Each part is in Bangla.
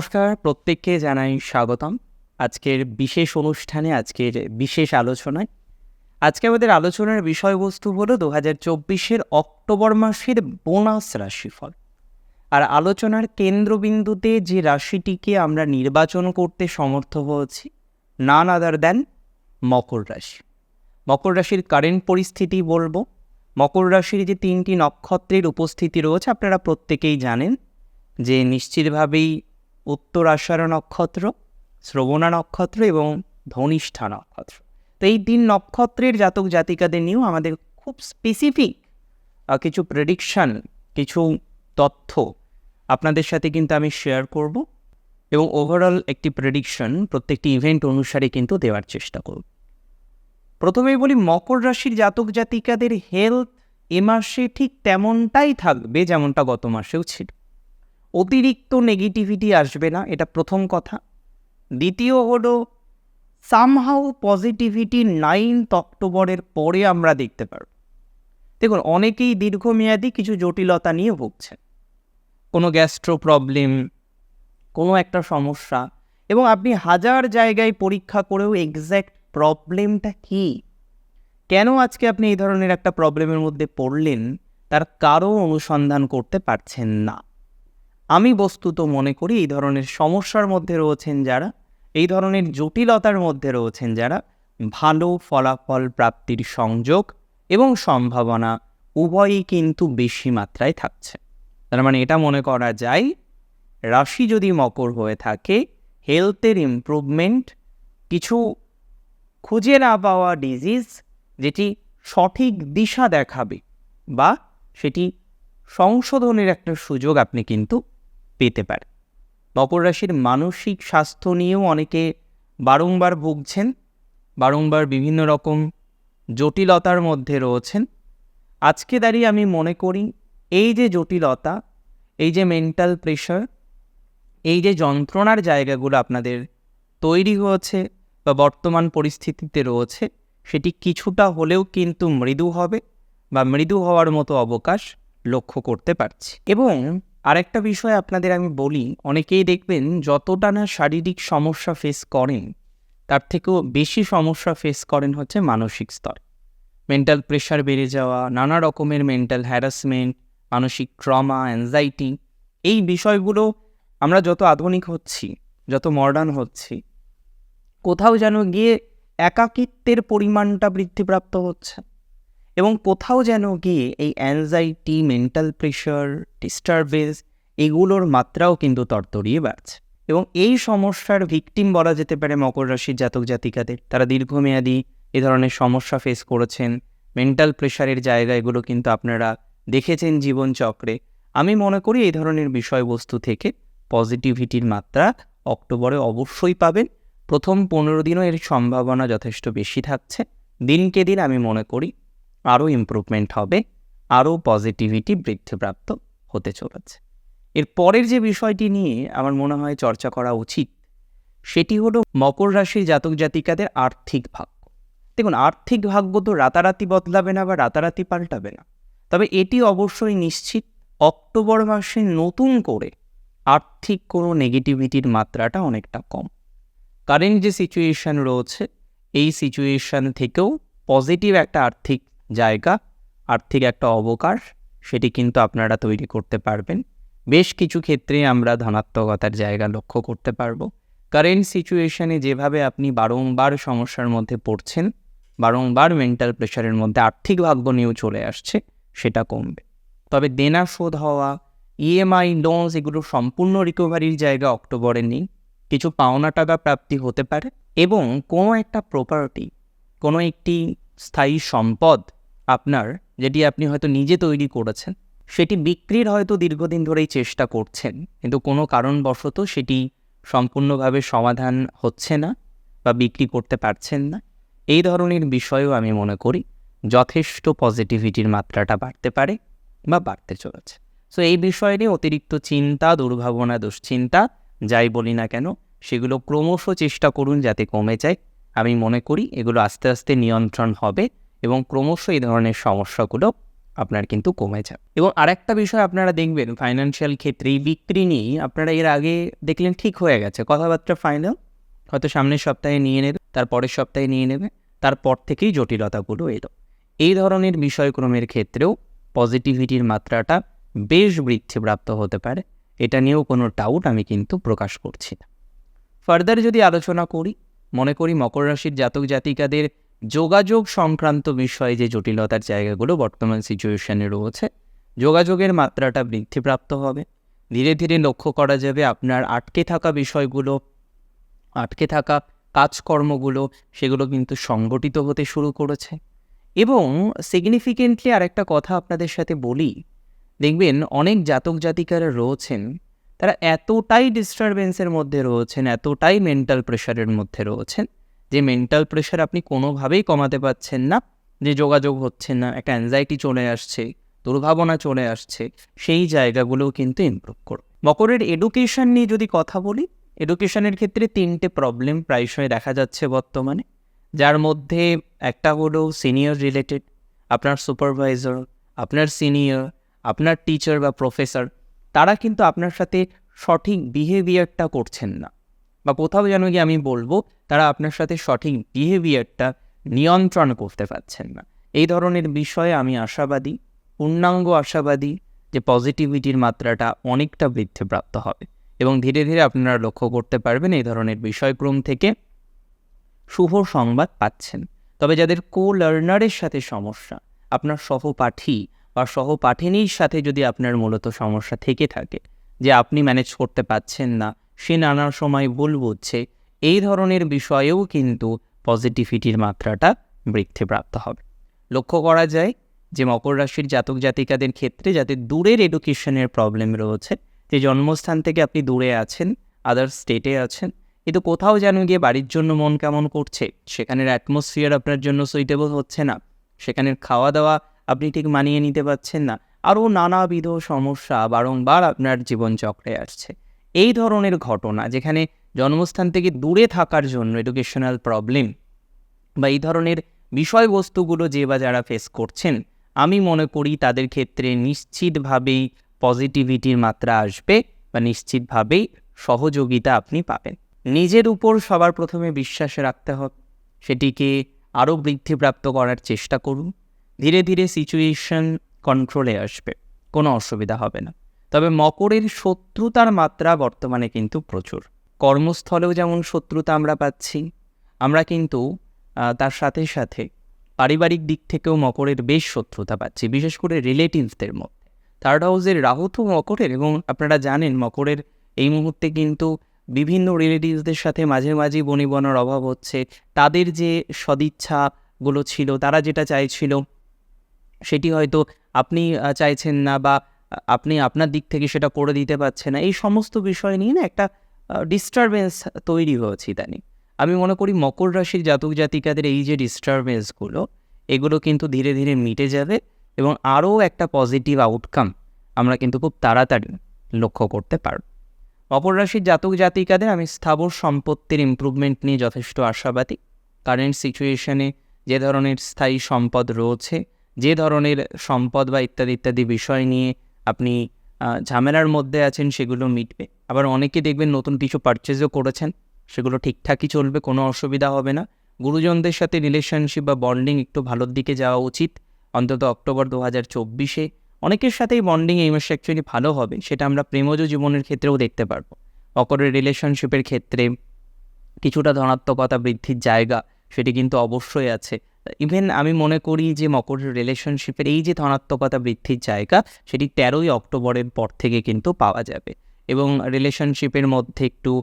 নমস্কার, প্রত্যেককে জানাই স্বাগতম। আজকের বিশেষ অনুষ্ঠানে, আজকের বিশেষ আলোচনায়। আজকে আমাদের আলোচনার বিষয়বস্তু হলো দু হাজার চব্বিশের অক্টোবর মাসের বোনাস রাশিফল। আর আলোচনার কেন্দ্রবিন্দুতে যে রাশিটিকে আমরা নির্বাচন করতে সমর্থ হয়েছি নান আদার দেন মকর রাশি। মকর রাশির কারেন্ট পরিস্থিতি বলব। মকর রাশির যে তিনটি নক্ষত্রের উপস্থিতি রয়েছে, আপনারা প্রত্যেকেই জানেন যে নিশ্চিতভাবেই উত্তর আষাঢ় নক্ষত্র, শ্রবণা নক্ষত্র এবং ধনিষ্ঠা নক্ষত্র। তো এই তিন নক্ষত্রের জাতক জাতিকাদের নিয়েও আমাদের খুব স্পেসিফিক কিছু প্রেডিকশান কিছু তথ্য আপনাদের সাথে কিন্তু আমি শেয়ার করব এবং ওভারঅল একটি প্রেডিকশন প্রত্যেকটি ইভেন্ট অনুসারে কিন্তু দেওয়ার চেষ্টা করব। প্রথমেই বলি, মকর রাশির জাতক জাতিকাদের হেলথ এ মাসে ঠিক তেমনটাই থাকবে যেমনটা গত মাসেও ছিল। অতিরিক্ত নেগেটিভিটি আসবে না, এটা প্রথম কথা। দ্বিতীয় হলো সামহাউ পজিটিভিটি নাইনথ অক্টোবরের পরে আমরা দেখতে পারব। দেখুন, অনেকেই দীর্ঘমেয়াদী কিছু জটিলতা নিয়ে ভুগছেন। কোনো গ্যাস্ট্রো প্রবলেম কোনো একটা সমস্যা, এবং আপনি হাজার জায়গায় পরীক্ষা করেও এক্স্যাক্ট প্রবলেমটা কী? কেন আজকে আপনি এই ধরনের একটা প্রবলেমের মধ্যে পড়লেন? তার কারও অনুসন্ধান করতে পারছেন না। আমি বস্তুত মনে করি এই ধরনের সমস্যার মধ্যে রয়েছেন যারা, এই ধরনের জটিলতার মধ্যে রয়েছেন যারা, ভালো ফলাফল প্রাপ্তির সংযোগ এবং সম্ভাবনা উভয়ই কিন্তু বেশি মাত্রায় থাকছে। তার মানে এটা মনে করা যায়, রাশি যদি মকর হয়ে থাকে হেলথের ইমপ্রুভমেন্ট কিছু খুঁজে না পাওয়া ডিজিজ যেটি সঠিক দিশা দেখাবে বা সেটি সংশোধনের একটা সুযোগ আপনি কিন্তু পেতে পারে। মকর রাশির মানসিক স্বাস্থ্য নিয়েও অনেকে বারংবার ভুগছেন, বারংবার বিভিন্ন রকম জটিলতার মধ্যে রয়েছেন। আজকে দাঁড়িয়ে আমি মনে করি, এই যে জটিলতা, এই যে মেন্টাল প্রেশার এই যে যন্ত্রণার জায়গাগুলো আপনাদের তৈরি হয়েছে বা বর্তমান পরিস্থিতিতে রয়েছে, সেটি কিছুটা হলেও কিন্তু মৃদু হবে বা মৃদু হওয়ার মতো অবকাশ লক্ষ্য করতে পারছি। এবং আরেকটা বিষয় আপনাদের আমি বলি, অনেকেই দেখবেন যতটা না শারীরিক সমস্যা ফেস করেন, তার থেকেও বেশি সমস্যা ফেস করেন হচ্ছে মানসিক স্তর। মেন্টাল প্রেশার বেড়ে যাওয়া, নানা রকমের মেন্টাল হ্যারাসমেন্ট মানসিক ট্রমা অ্যাংজাইটি এই বিষয়গুলো আমরা যত আধুনিক হচ্ছি, যত মডার্ন হচ্ছি, কোথাও যেন গিয়ে একাকিত্বের পরিমাণটা বৃদ্ধিপ্রাপ্ত হচ্ছে। এবং কোথাও যেন গিয়ে এই অ্যাংজাইটি মেন্টাল প্রেশার ডিস্টারবেন্স এগুলোর মাত্রাও কিন্তু তরতরিয়ে বাড়ছে। এবং এই সমস্যার ভিকটিম বলা যেতে পারে মকর রাশির জাতক জাতিকাদের। তারা দীর্ঘমেয়াদী এ ধরনের সমস্যা ফেস করেছেন। মেন্টাল প্রেশারের জায়গা এগুলো কিন্তু আপনারা দেখেছেন জীবনচক্রে। আমি মনে করি এই ধরনের বিষয়বস্তু থেকে পজিটিভিটির মাত্রা অক্টোবরে অবশ্যই পাবেন। প্রথম পনেরো দিনও এর সম্ভাবনা যথেষ্ট বেশি থাকছে। দিনকে দিন আমি মনে করি আরও ইম্প্রুভমেন্ট হবে, আরও পজিটিভিটি বৃদ্ধিপ্রাপ্ত হতে চলেছে। এর পরের যে বিষয়টি নিয়ে আমার মনে হয় চর্চা করা উচিত, সেটি হলো মকর রাশির জাতক জাতিকাদের আর্থিক ভাগ্য। দেখুন, আর্থিক ভাগ্য তো রাতারাতি বদলাবে না বা রাতারাতি পাল্টাবে না। তবে এটি অবশ্যই নিশ্চিত, অক্টোবর মাসে নতুন করে আর্থিক কোনো নেগেটিভিটির মাত্রাটা অনেকটা কম। কারেন্ট যে সিচুয়েশান রয়েছে, এই সিচুয়েশান থেকেও পজিটিভ একটা আর্থিক জায়গা, আর্থিক একটা অবকাশ, সেটি কিন্তু আপনারা তৈরি করতে পারবেন। বেশ কিছু ক্ষেত্রে আমরা ধনাত্মকতার জায়গা লক্ষ্য করতে পারব। কারেন্ট সিচুয়েশানে যেভাবে আপনি বারংবার সমস্যার মধ্যে পড়ছেন, বারংবার মেন্টাল প্রেশারের মধ্যে আর্থিক ভাগ্য নিয়েও চলে আসছে, সেটা কমবে। তবে দেনা শোধ হওয়া ইএমআই লোনস এগুলো সম্পূর্ণ রিকভারির জায়গা অক্টোবরে নেই। কিছু পাওনা টাকা প্রাপ্তি হতে পারে এবং কোনো একটা প্রপার্টি কোনো একটি স্থায়ী সম্পদ আপনার, যেটি আপনি হয়তো নিজে তৈরি করেছেন, সেটি বিক্রির হয়তো দীর্ঘদিন ধরেই চেষ্টা করছেন, কিন্তু কোনো কারণবশত সেটি সম্পূর্ণভাবে সমাধান হচ্ছে না বা বিক্রি করতে পারছেন না। এই ধরনের বিষয়েও আমি মনে করি যথেষ্ট পজিটিভিটির মাত্রাটা বাড়তে পারে বা বাড়তে চলেছে। সো এই বিষয় নিয়ে অতিরিক্ত চিন্তা, দুর্ভাবনা, দুশ্চিন্তা, যাই বলি না কেন, সেগুলো ক্রমশ চেষ্টা করুন যাতে কমে যায়। আমি মনে করি এগুলো আস্তে আস্তে নিয়ন্ত্রণ হবে এবং ক্রমশ এই ধরনের সমস্যাগুলো আপনার কিন্তু কমে যাবে। এবং আরেকটা বিষয় আপনারা দেখবেন ফাইন্যান্সিয়াল ক্ষেত্রে বিক্রি নিয়েই আপনারা এর আগে দেখলেন ঠিক হয়ে গেছে। কথাবার্তা ফাইনাল হয়তো সামনের সপ্তাহে নিয়ে নেবে, তার পরের সপ্তাহে নিয়ে নেবে, তারপর থেকেই জটিলতাগুলো এলো। এই ধরনের বিষয়ক্রমের ক্ষেত্রেও পজিটিভিটির মাত্রাটা বেশ বৃদ্ধিপ্রাপ্ত হতে পারে। এটা নিয়েও কোনো ডাউট আমি কিন্তু প্রকাশ করছি না। ফার্দার যদি আলোচনা করি, মনে করি মকর রাশির জাতক জাতিকাদের যোগাযোগ সংক্রান্ত বিষয়ে যে জটিলতার জায়গাগুলো বর্তমান সিচুয়েশানে রয়েছে, যোগাযোগের মাত্রাটা বৃদ্ধিপ্রাপ্ত হবে। ধীরে ধীরে লক্ষ্য করা যাবে আপনার আটকে থাকা বিষয়গুলো, আটকে থাকা কাজকর্মগুলো, সেগুলো কিন্তু সংগঠিত হতে শুরু করেছে। এবং সিগনিফিকেন্টলি আরেকটা কথা আপনাদের সাথে বলি, দেখবেন অনেক জাতক জাতিকারা রয়েছেন, তারা এতটাই ডিস্টারবেন্সের মধ্যে রয়েছেন, এতটাই মেন্টাল প্রেশারের মধ্যে রয়েছেন যে মেন্টাল প্রেশার আপনি কোনোভাবেই কমাতে পারছেন না, যে যোগাযোগ হচ্ছে না, একটা অ্যাংজাইটি চলে আসছে, দুর্ভাবনা চলে আসছে, সেই জায়গাগুলোও কিন্তু ইমপ্রুভ করবে মকরের এডুকেশন নিয়ে যদি কথা বলি এডুকেশনের ক্ষেত্রে তিনটে প্রবলেম প্রায়শই দেখা যাচ্ছে বর্তমানে। যার মধ্যে একটা হলো সিনিয়র রিলেটেড আপনার সুপারভাইজার আপনার সিনিয়র আপনার টিচার বা প্রফেসর তারা কিন্তু আপনার সাথে সঠিক বিহেভিয়ারটা করছেন না। বা কোথাও যেন গিয়ে আমি বলব, তারা আপনার সাথে সঠিক বিহেভিয়ারটা নিয়ন্ত্রণ করতে পারছেন না। এই ধরনের বিষয়ে আমি আশাবাদী, পূর্ণাঙ্গ আশাবাদী যে পজিটিভিটির মাত্রাটা অনেকটা বৃদ্ধিপ্রাপ্ত হবে এবং ধীরে ধীরে আপনারা লক্ষ্য করতে পারবেন এই ধরনের বিষয়ক্রম থেকে শুভ সংবাদ পাচ্ছেন। তবে যাদের কো লার্নারের সাথে সমস্যা, আপনার সহপাঠী বা সহপাঠিনীর সাথে যদি আপনার মূলত সমস্যা থেকে থাকে, যে আপনি ম্যানেজ করতে পারছেন না সে নানা সময় ভুল বুঝছে। এই ধরনের বিষয়েও কিন্তু পজিটিভিটির মাত্রাটা বৃদ্ধিপ্রাপ্ত হবে। লক্ষ্য করা যায় যে মকর রাশির জাতক জাতিকাদের ক্ষেত্রে যাতে দূরের এডুকেশনের প্রবলেম রয়েছে, যে জন্মস্থান থেকে আপনি দূরে আছেন আদার স্টেটে আছেন, কিন্তু কোথাও যেন গিয়ে বাড়ির জন্য মন কেমন করছে, সেখানের অ্যাটমসফিয়ার আপনার জন্য সুইটেবল হচ্ছে না, সেখানের খাওয়া দাওয়া আপনি ঠিক মানিয়ে নিতে পারছেন না, আরও নানাবিধ সমস্যা বারংবার আপনার জীবনচক্রে আসছে। এই ধরনের ঘটনা যেখানে জন্মস্থান থেকে দূরে থাকার জন্য এডুকেশনাল প্রবলেম বা এই ধরনের বিষয়বস্তুগুলো যে বা যারা ফেস করছেন, আমি মনে করি তাদের ক্ষেত্রে নিশ্চিতভাবেই পজিটিভিটির মাত্রা আসবে বা নিশ্চিতভাবেই সহযোগিতা আপনি পাবেন। নিজের উপর সবার প্রথমে বিশ্বাস রাখতে হবে, সেটিকে আরও বৃদ্ধিপ্রাপ্ত করার চেষ্টা করুন। ধীরে ধীরে সিচুয়েশন কন্ট্রোলে আসবে, কোনো অসুবিধা হবে না। তবে মকরের শত্রুতার মাত্রা বর্তমানে কিন্তু প্রচুর। কর্মস্থলেও যেমন শত্রুতা আমরা পাচ্ছি, আমরা কিন্তু তার সাথে সাথে পারিবারিক দিক থেকেও মকরের বেশ শত্রুতা পাচ্ছি, বিশেষ করে রিলেটিভসদের মধ্যে। থার্ড হাউসের রাহু তো মকরের এবং আপনারা জানেন মকরের এই মুহূর্তে কিন্তু বিভিন্ন রিলেটিভসদের সাথে মাঝে মাঝে বনিবনার অভাব হচ্ছে। তাদের যে সদিচ্ছাগুলো ছিল, তারা যেটা চাইছিল, সেটি হয়তো আপনি চাইছেন না বা আপনি আপনার দিক থেকে সেটা করে দিতে পারছেন না। এই সমস্ত বিষয় নিয়ে না একটা ডিস্টারবেন্স তৈরি হয়েছে ইদানিং। আমি মনে করি মকর রাশির জাতক জাতিকাদের এই যে ডিস্টারবেন্সগুলো এগুলো কিন্তু ধীরে ধীরে মিটে যাবে এবং আরও একটা পজিটিভ আউটকাম আমরা কিন্তু খুব তাড়াতাড়ি লক্ষ্য করতে পারব। অপর রাশির জাতক জাতিকাদের আমি স্থাবর সম্পত্তির ইম্প্রুভমেন্ট নিয়ে যথেষ্ট আশাবাদী। কারেন্ট সিচুয়েশনে যে ধরনের স্থায়ী সম্পদ রয়েছে, যে ধরনের সম্পদ বা ইত্যাদি ইত্যাদি বিষয় নিয়ে আপনি ঝামেলার মধ্যে আছেন, সেগুলো মিটবে। আবার অনেকে দেখবেন নতুন কিছু পারচেজও করেছেন, সেগুলো ঠিকঠাকই চলবে, কোনো অসুবিধা হবে না। গুরুজনদের সাথে রিলেশনশিপ বা বন্ডিং একটু ভালোর দিকে যাওয়া উচিত। অন্তত অক্টোবর দু হাজার চব্বিশে অনেকের সাথেই বন্ডিং এই মাসে অ্যাকচুয়ালি ভালো হবে, সেটা আমরা প্রেমজ জীবনের ক্ষেত্রেও দেখতে পারব। অকরের রিলেশনশিপের ক্ষেত্রে কিছুটা ধনাত্মকতা বৃদ্ধির জায়গা, সেটি কিন্তু অবশ্যই আছে। ইভেন আমি মনে করি যে মকর রিলেশনশিপের এই যে ধনাত্মকতা বৃদ্ধির জায়গা, সেটি তেরোই অক্টোবরের পর থেকে কিন্তু পাওয়া যাবে। এবং রিলেশনশিপের মধ্যে একটু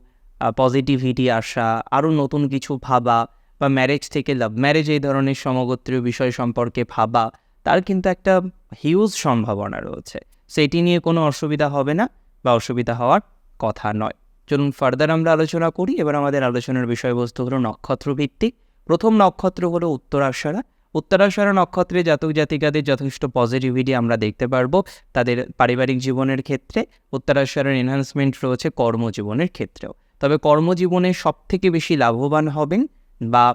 পজিটিভিটি আসা, আরও নতুন কিছু ভাবা বা ম্যারেজ থেকে লাভ ম্যারেজ এই ধরনের সমগোত্রীয় বিষয় সম্পর্কে ভাবা, তার কিন্তু একটা হিউজ সম্ভাবনা রয়েছে। সেটি নিয়ে কোনো অসুবিধা হবে না বা অসুবিধা হওয়ার কথা নয়। চলুন ফার্দার আমরা আলোচনা করি। এবার আমাদের আলোচনার বিষয়বস্তু হলো নক্ষত্র ভিত্তিক প্রথম নক্ষত্র হলো উত্তরাশারা উত্তরাশারা নক্ষত্রে জাতক জাতিকাদের যথেষ্ট পজিটিভিটি আমরা দেখতে পারব তাদের পারিবারিক জীবনের ক্ষেত্রে। উত্তরাশারার এনহান্সমেন্ট রয়েছে কর্মজীবনের ক্ষেত্রেও। তবে কর্মজীবনে সব থেকে বেশি লাভবান হবেন বা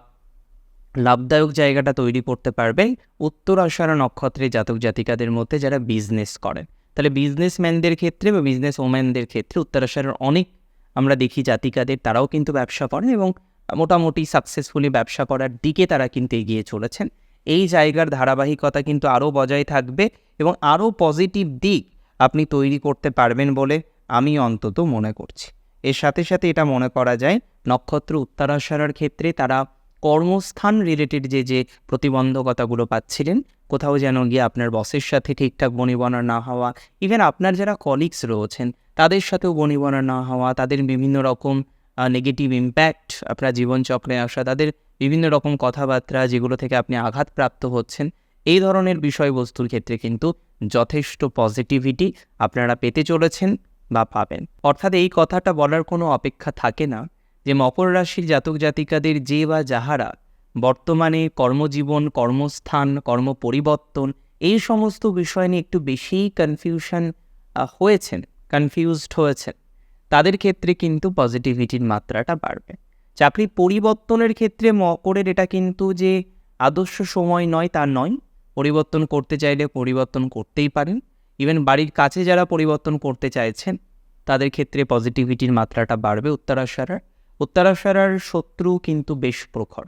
লাভদায়ক জায়গাটা তৈরি করতে পারবেন উত্তর আষাঢ়া নক্ষত্রের জাতক জাতিকাদের মধ্যে যারা বিজনেস করেন। তাহলে বিজনেসম্যানদের ক্ষেত্রে বা বিজনেস ওম্যানদের ক্ষেত্রে উত্তরাষাঢ়ের অনেক আমরা দেখি জাতিকাদের, তারাও কিন্তু ব্যবসা করেন এবং মোটামুটি সাকসেসফুলি ব্যবসা করার দিকে তারা কিন্তু এগিয়ে চলেছেন। এই জায়গার ধারাবাহিকতা কিন্তু আরও বজায় থাকবে এবং আরও পজিটিভ দিক আপনি তৈরি করতে পারবেন বলে আমি অন্তত মনে করছি। এর সাথে সাথে এটা মনে করা যায়, নক্ষত্র উত্তরাষাঢ়ার ক্ষেত্রে তারা কর্মস্থান রিলেটেড যে যে প্রতিবন্ধকতাগুলো পাচ্ছিলেন, কোথাও যেন গিয়ে আপনার বসের সাথে ঠিকঠাক বনিবনা না হওয়া ইভেন আপনার যারা কলিগস রয়েছেন, তাদের সাথেও বনিবনা না হওয়া, তাদের বিভিন্ন রকম নেগেটিভ ইম্প্যাক্ট আপনার জীবনচক্রে আসা, তাদের বিভিন্ন রকম কথাবার্তা যেগুলো থেকে আপনি আঘাতপ্রাপ্ত হচ্ছেন, এই ধরনের বিষয়বস্তুর ক্ষেত্রে কিন্তু যথেষ্ট পজিটিভিটি আপনারা পেতে চলেছেন বা পাবেন। অর্থাৎ এই কথাটা বলার কোনো অপেক্ষা থাকে না যে মকর রাশির জাতক জাতিকাদের যে বা যাহারা বর্তমানে কর্মজীবন, কর্মস্থান কর্ম পরিবর্তন এই সমস্ত বিষয় নিয়ে একটু বেশিই কনফিউশন হয়েছেন কনফিউজড হয়েছেন। তাদের ক্ষেত্রে কিন্তু পজিটিভিটির মাত্রাটা বাড়বে। চাকরি পরিবর্তনের ক্ষেত্রে মকরের এটা কিন্তু যে আদর্শ সময় নয় তা নয়। পরিবর্তন করতে চাইলে পরিবর্তন করতেই পারেন। ইভেন বাড়ির কাছে যারা পরিবর্তন করতে চাইছেন, তাদের ক্ষেত্রে পজিটিভিটির মাত্রাটা বাড়বে উত্তরাশারার। উত্তরাশারার শত্রু কিন্তু বেশ প্রখর।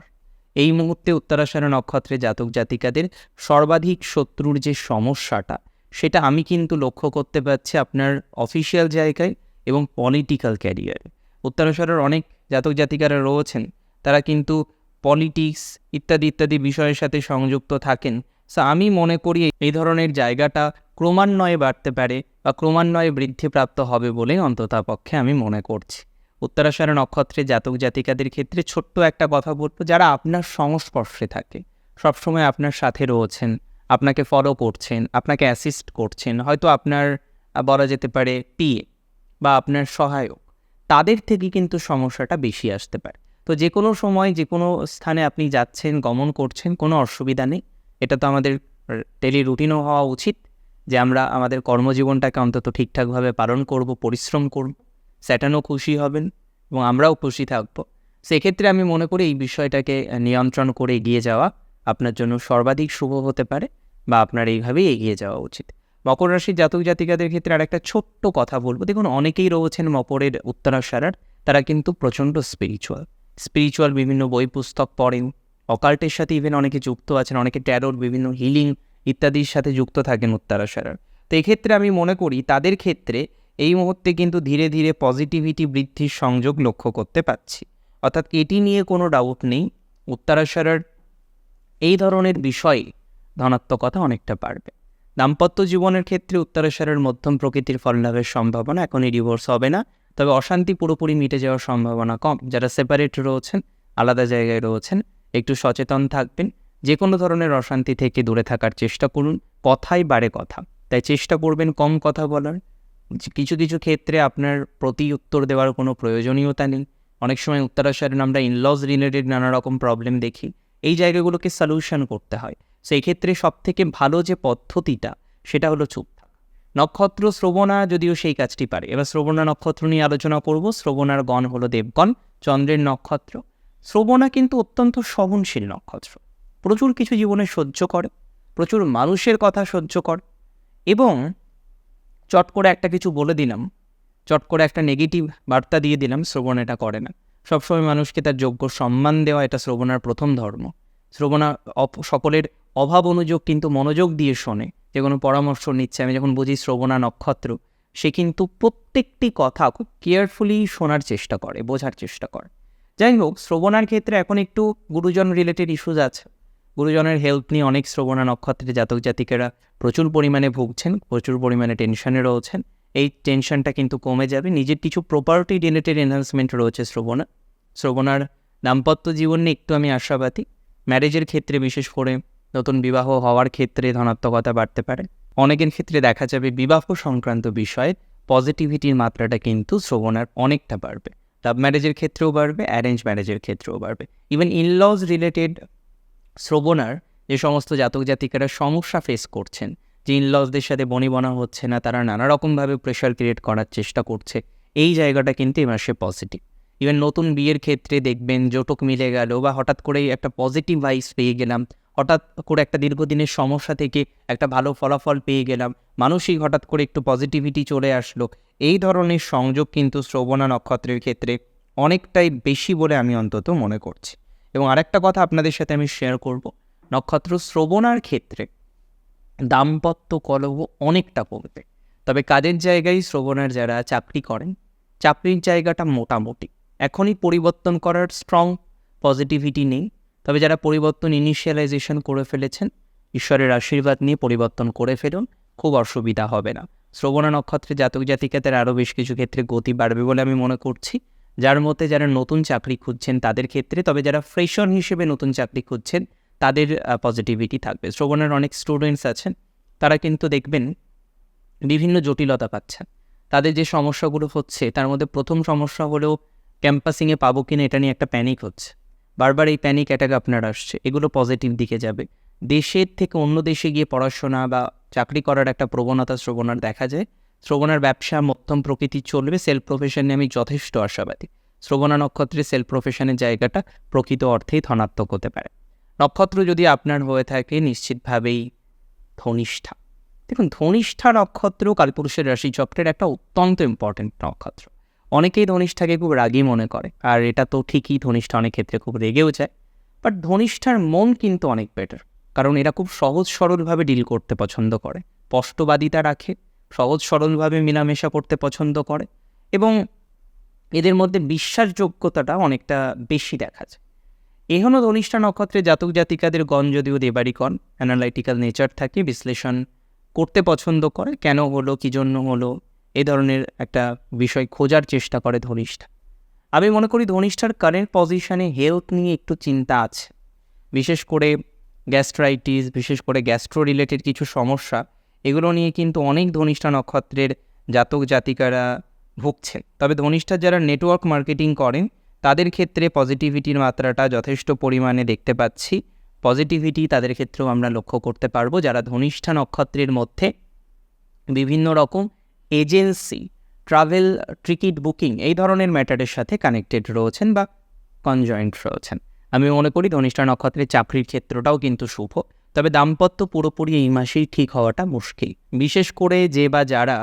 এই মুহূর্তে উত্তরাশারা নক্ষত্রে জাতক জাতিকাদের সর্বাধিক শত্রুর যে সমস্যাটা, সেটা আমি কিন্তু লক্ষ্য করতে পারছি আপনার অফিসিয়াল জায়গায়। এবং পলিটিক্যাল ক্যারিয়ার উত্তরাশারার অনেক জাতক জাতিকারা রয়েছেন, তারা কিন্তু পলিটিক্স ইত্যাদি ইত্যাদি বিষয়ের সাথে সংযুক্ত থাকেন। সো আমি মনে করি এই ধরনের জায়গাটা ক্রমান্বয়ে বাড়তে পারে বা ক্রমান্বয়ে বৃদ্ধিপ্রাপ্ত হবে বলে অন্ততপক্ষে আমি মনে করছি। উত্তরাষাঢ় নক্ষত্রে জাতক জাতিকাদের ক্ষেত্রে ছোট্ট একটা কথা বলব, যারা আপনার সংস্পর্শে থাকে, সবসময় আপনার সাথে রয়েছেন, আপনাকে ফলো করছেন, আপনাকে অ্যাসিস্ট করছেন, হয়তো আপনার বলা যেতে পারে পিএ বা আপনার সহায়ক, তাদের থেকে কিন্তু সমস্যাটা বেশি আসতে পারে। তো যে কোনো সময় যে কোনো স্থানে আপনি যাচ্ছেন, গমন করছেন, কোনো অসুবিধা নেই। এটা তো আমাদের ডেলি রুটিনও হওয়া উচিত যে আমরা আমাদের কর্মজীবনটাকে অন্তত ঠিকঠাকভাবে পালন করব, পরিশ্রম করব স্যাটানও খুশি হবেন এবং আমরাও খুশি থাকব। সেক্ষেত্রে আমি মনে করি এই বিষয়টাকে নিয়ন্ত্রণ করে এগিয়ে যাওয়া আপনার জন্য সর্বাধিক শুভ হতে পারে বা আপনার এইভাবেই এগিয়ে যাওয়া উচিত। মকর রাশির জাতক জাতিকাদের ক্ষেত্রে আর একটা ছোট্ট কথা বলব। দেখুন, অনেকেই রয়েছেন মকরের উত্তরাশারার তারা কিন্তু প্রচণ্ড স্পিরিচুয়াল স্পিরিচুয়াল বিভিন্ন বই পুস্তক পড়েন, অকাল্টের সাথে ইভেন অনেকে যুক্ত আছেন, অনেকে ট্যারোর বিভিন্ন হিলিং ইত্যাদির সাথে যুক্ত থাকেন উত্তরাশারার তো এক্ষেত্রে আমি মনে করি, তাদের ক্ষেত্রে এই মুহূর্তে কিন্তু ধীরে ধীরে পজিটিভিটি বৃদ্ধির সংযোগ লক্ষ্য করতে পাচ্ছি অর্থাৎ এটি নিয়ে কোনো ডাউট নেই উত্তরাশারার এই ধরনের বিষয়ে ধনাত্মকতা অনেকটা বাড়বে। দাম্পত্য জীবনের ক্ষেত্রে উত্তরাশারের মধ্যম প্রকৃতির ফললাভের সম্ভাবনা এখনই ডিভোর্স হবে না। তবে অশান্তি পুরোপুরি মিটে যাওয়ার সম্ভাবনা কম। যারা সেপারেট রয়েছেন, আলাদা জায়গায় রয়েছেন, একটু সচেতন থাকবেন। যে কোনো ধরনের অশান্তি থেকে দূরে থাকার চেষ্টা করুন। কথাই বাড়ে কথা। তাই চেষ্টা করবেন কম কথা বলার। কিছু কিছু ক্ষেত্রে আপনার প্রতি উত্তর দেওয়ার কোনো প্রয়োজনীয়তা নেই। অনেক সময় উত্তরাশারের আমরা ইনলজ রিলেটেড নানা রকম প্রবলেম দেখি। এই জায়গাগুলোকে সলিউশন করতে হয়। সেই ক্ষেত্রে সবথেকে ভালো যে পদ্ধতিটা, সেটা হলো চুপ নক্ষত্র শ্রবণা যদিও সেই কাজটি পারে। এবার শ্রবণা নক্ষত্র নিয়ে আলোচনা করব। শ্রবণার গণ হলো দেবগণ, চন্দ্রের নক্ষত্র। শ্রবণা কিন্তু অত্যন্ত সহনশীল নক্ষত্র। প্রচুর কিছু জীবনে সহ্য করে, প্রচুর মানুষের কথা সহ্য করে এবং চট করে একটা কিছু বলে দিলাম, চট করে একটা নেগেটিভ বার্তা দিয়ে দিলাম, শ্রবণ এটা করে না। সবসময় মানুষকে তার যোগ্য সম্মান দেওয়া এটা শ্রবণার প্রথম ধর্ম। শ্রবণা সকলের অভাব অনুযোগ কিন্তু মনোযোগ দিয়ে শোনে, যে কোনো পরামর্শ নিচ্ছে। আমি যখন বুঝি শ্রবণা নক্ষত্র, সে কিন্তু প্রত্যেকটি কথা খুব কেয়ারফুলি শোনার চেষ্টা করে, বোঝার চেষ্টা করে। যাই হোক, শ্রবণার ক্ষেত্রে এখন একটু গুরুজন রিলেটেড ইস্যুজ আছে। গুরুজনের হেল্প নিয়ে অনেক শ্রবণা নক্ষত্রের জাতক জাতিকেরা প্রচুর পরিমাণে ভুগছেন, প্রচুর পরিমাণে টেনশনে রয়েছেন। এই টেনশনটা কিন্তু কমে যাবে। নিজের কিছু প্রপার্টি রিলেটেড এনহান্সমেন্ট রয়েছে শ্রবণা। শ্রবণার দাম্পত্য জীবন নিয়ে একটু আমি আশাবাদী। ম্যারেজের ক্ষেত্রে বিশেষ করে নতুন বিবাহ হওয়ার ক্ষেত্রে ধনাত্মকতা বাড়তে পারে। অনেকের ক্ষেত্রে দেখা যাবে বিবাহ সংক্রান্ত বিষয়ে পজিটিভিটির মাত্রাটা কিন্তু শ্রবণার অনেকটা বাড়বে। লাভ ম্যারেজের ক্ষেত্রেও বাড়বে অ্যারেঞ্জ ম্যারেজের ক্ষেত্রেও বাড়বে। ইভেন ইনলজ রিলেটেড শ্রবণার যে সমস্ত জাতক জাতিকারা সমস্যা ফেস করছেন, যে ইনলজদের সাথে বনিবনা হচ্ছে না, তারা নানা রকমভাবে প্রেশার ক্রিয়েট করার চেষ্টা করছে, এই জায়গাটা কিন্তু এ মাসে পজিটিভ ইভেন নতুন বিয়ের ক্ষেত্রে দেখবেন, জোটক মিলে গেল বা হঠাৎ করেই একটা পজিটিভ ভাইস পেয়ে গেলাম হঠাৎ করে একটা দীর্ঘদিনের সমস্যা থেকে একটা ভালো ফলাফল পেয়ে গেলাম। মানসিক হঠাৎ করে একটু পজিটিভিটি চলে আসলো। এই ধরনের সংযোগ কিন্তু শ্রবণা নক্ষত্রের ক্ষেত্রে অনেকটাই বেশি বলে আমি অন্তত মনে করছি। এবং আরেকটা কথা আপনাদের সাথে আমি শেয়ার করব। নক্ষত্র শ্রবণার ক্ষেত্রে দাম্পত্য কলহ অনেকটা কমবে। তবে কাজের জায়গায় শ্রবণার যারা চাকরি করেন, চাকরির জায়গাটা মোটামুটি। এখনই পরিবর্তন করার স্ট্রং পজিটিভিটি নেই। তবে যারা পরিবর্তন ইনিশিয়ালাইজেশন করে ফেলেছেন, ঈশ্বরের আশীর্বাদ নিয়ে পরিবর্তন করে ফেলুন, খুব অসুবিধা হবে না। শ্রবণা নক্ষত্রে জাতক জাতিকাদের আরও বেশ কিছু ক্ষেত্রে গতি বাড়বে বলে আমি মনে করছি। যার মধ্যে যারা নতুন চাকরি খুঁজছেন তাদের ক্ষেত্রে, তবে যারা ফ্রেশর হিসেবে নতুন চাকরি খুঁজছেন, তাদের পজিটিভিটি থাকবে। শ্রবণের অনেক স্টুডেন্টস আছেন, তারা কিন্তু দেখবেন বিভিন্ন জটিলতা পাচ্ছেন। তাদের যে সমস্যাগুলো হচ্ছে, তার মধ্যে প্রথম সমস্যা হলেও ক্যাম্পাসিংয়ে পাবো কিনা এটা নিয়ে একটা প্যানিক হচ্ছে। বারবার এই প্যানিক অ্যাটাক আপনার আসছে। এগুলো পজিটিভ দিকে যাবে। দেশের থেকে অন্য দেশে গিয়ে পড়াশোনা বা চাকরি করার একটা প্রবণতা শ্রবণার দেখা যায়। শ্রবণার ব্যবসা মধ্যম প্রকৃতি চলবে সেলফ প্রফেশনে আমি যথেষ্ট আশাবাদী। শ্রবণা নক্ষত্রে সেলফ প্রফেশনের জায়গাটা প্রকৃত অর্থেই ধনাত্মক হতে পারে। নক্ষত্র যদি আপনার হয়ে থাকে, নিশ্চিতভাবেই ধনিষ্ঠা। দেখুন, ধনিষ্ঠা নক্ষত্র কালপুরুষের রাশিচক্রের একটা অত্যন্ত ইম্পর্টেন্ট নক্ষত্র। অনেকেই ধনিষ্ঠাকে খুব রাগী মনে করে, আর এটা তো ঠিকই ধনিষ্ঠা অনেক ক্ষেত্রে খুব রেগেও যায় বাট ধনিষ্ঠার মন কিন্তু অনেক বেটার কারণ এরা খুব সহজ সরলভাবে ডিল করতে পছন্দ করে, স্পষ্টবাদিতা রাখে, সহজ সরলভাবে মেলামেশা করতে পছন্দ করে, এবং এদের মধ্যে বিশ্বাসযোগ্যতাটা অনেকটা বেশি দেখা যায়। এখনও ধনিষ্ঠা নক্ষত্রে জাতক জাতিকাদের গণ যদিও দেবারই কন অ্যানালাইটিক্যাল নেচার থাকে, বিশ্লেষণ করতে পছন্দ করে, কেন হলো, কী জন্য হলো এই ধরনের একটা বিষয় খোঁজার চেষ্টা করে ধনিষ্ঠা। আমি মনে করি ধনিষ্ঠার কারেন্ট পজিশনে হেলথ নিয়ে একটু চিন্তা আছে। বিশেষ করে গ্যাস্ট্রাইটিস বিশেষ করে গ্যাস্ট্রো রিলেটেড কিছু সমস্যা, এগুলো নিয়ে কিন্তু অনেক ধনিষ্ঠা নক্ষত্রের জাতক জাতিকারা ভুগছেন। তবে ধনিষ্ঠার যারা নেটওয়ার্ক মার্কেটিং করেন, তাদের ক্ষেত্রে পজিটিভিটির মাত্রাটা যথেষ্ট পরিমাণে দেখতে পাচ্ছি। পজিটিভিটি তাদের ক্ষেত্রেও আমরা লক্ষ্য করতে পারব, যারা ধনিষ্ঠা নক্ষত্রের মধ্যে বিভিন্ন রকম এজেন্সি, ট্রাভেল, টিকিট বুকিং এই ধরনের ম্যাটারের সাথে কানেক্টেড রয়েছেন বা কনজয়েন্ট রয়েছেন। আমি মনে করি ধনিষ্ঠা নক্ষত্রের চাকরির ক্ষেত্রটাও কিন্তু শুভ, তবে দাম্পত্য পুরোপুরি এই মাসেই ঠিক হওয়াটা মুশকিল। বিশেষ করে যে বা যারা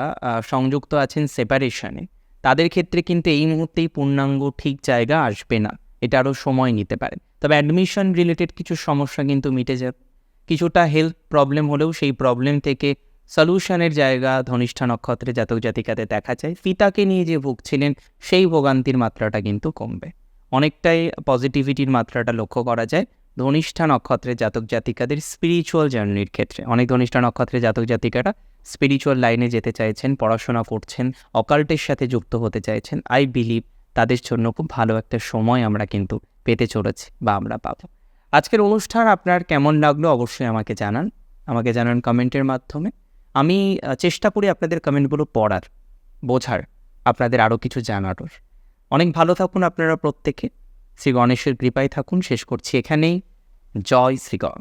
সংযুক্ত আছেন সেপারেশনে তাদের ক্ষেত্রে কিন্তু এই মুহূর্তেই পূর্ণাঙ্গ ঠিক জায়গা আসবে না, এটা আরও সময় নিতে পারে। তবে অ্যাডমিশন রিলেটেড কিছু সমস্যা কিন্তু মিটে যাবে কিছুটা হেলথ প্রবলেম হলেও সেই প্রবলেম থেকে সলিউশনের জায়গা ধনিষ্ঠা নক্ষত্রে জাতক জাতিকাতে দেখা যায়। পিতাকে নিয়ে যে ভুগছিলেন, সেই ভোগান্তির মাত্রাটা কিন্তু কমবে। অনেকটাই পজিটিভিটির মাত্রাটা লক্ষ্য করা যায় ধনিষ্ঠা নক্ষত্রের জাতক জাতিকাদের স্পিরিচুয়াল জার্নির ক্ষেত্রে। অনেক ধনিষ্ঠা নক্ষত্রের জাতক জাতিকারা স্পিরিচুয়াল লাইনে যেতে চাইছেন, পড়াশোনা করছেন, অকাল্টের সাথে যুক্ত হতে চাইছেন। আই বিলিভ তাদের জন্য খুব ভালো একটা সময় আমরা কিন্তু পেতে চলেছি বা আমরা পাবো। আজকের অনুষ্ঠান আপনার কেমন লাগল অবশ্যই আমাকে জানান। আমাকে জানান কমেন্টের মাধ্যমে। আমি চেষ্টা করি আপনাদের কমেন্টগুলো পড়ার, বোঝার, আপনাদের আরও কিছু জানানোর। অনেক ভালো থাকুন আপনারা প্রত্যেকে। শ্রী গণেশের কৃপায় থাকুন। শেষ করছি এখানেই। জয় শ্রী গণ।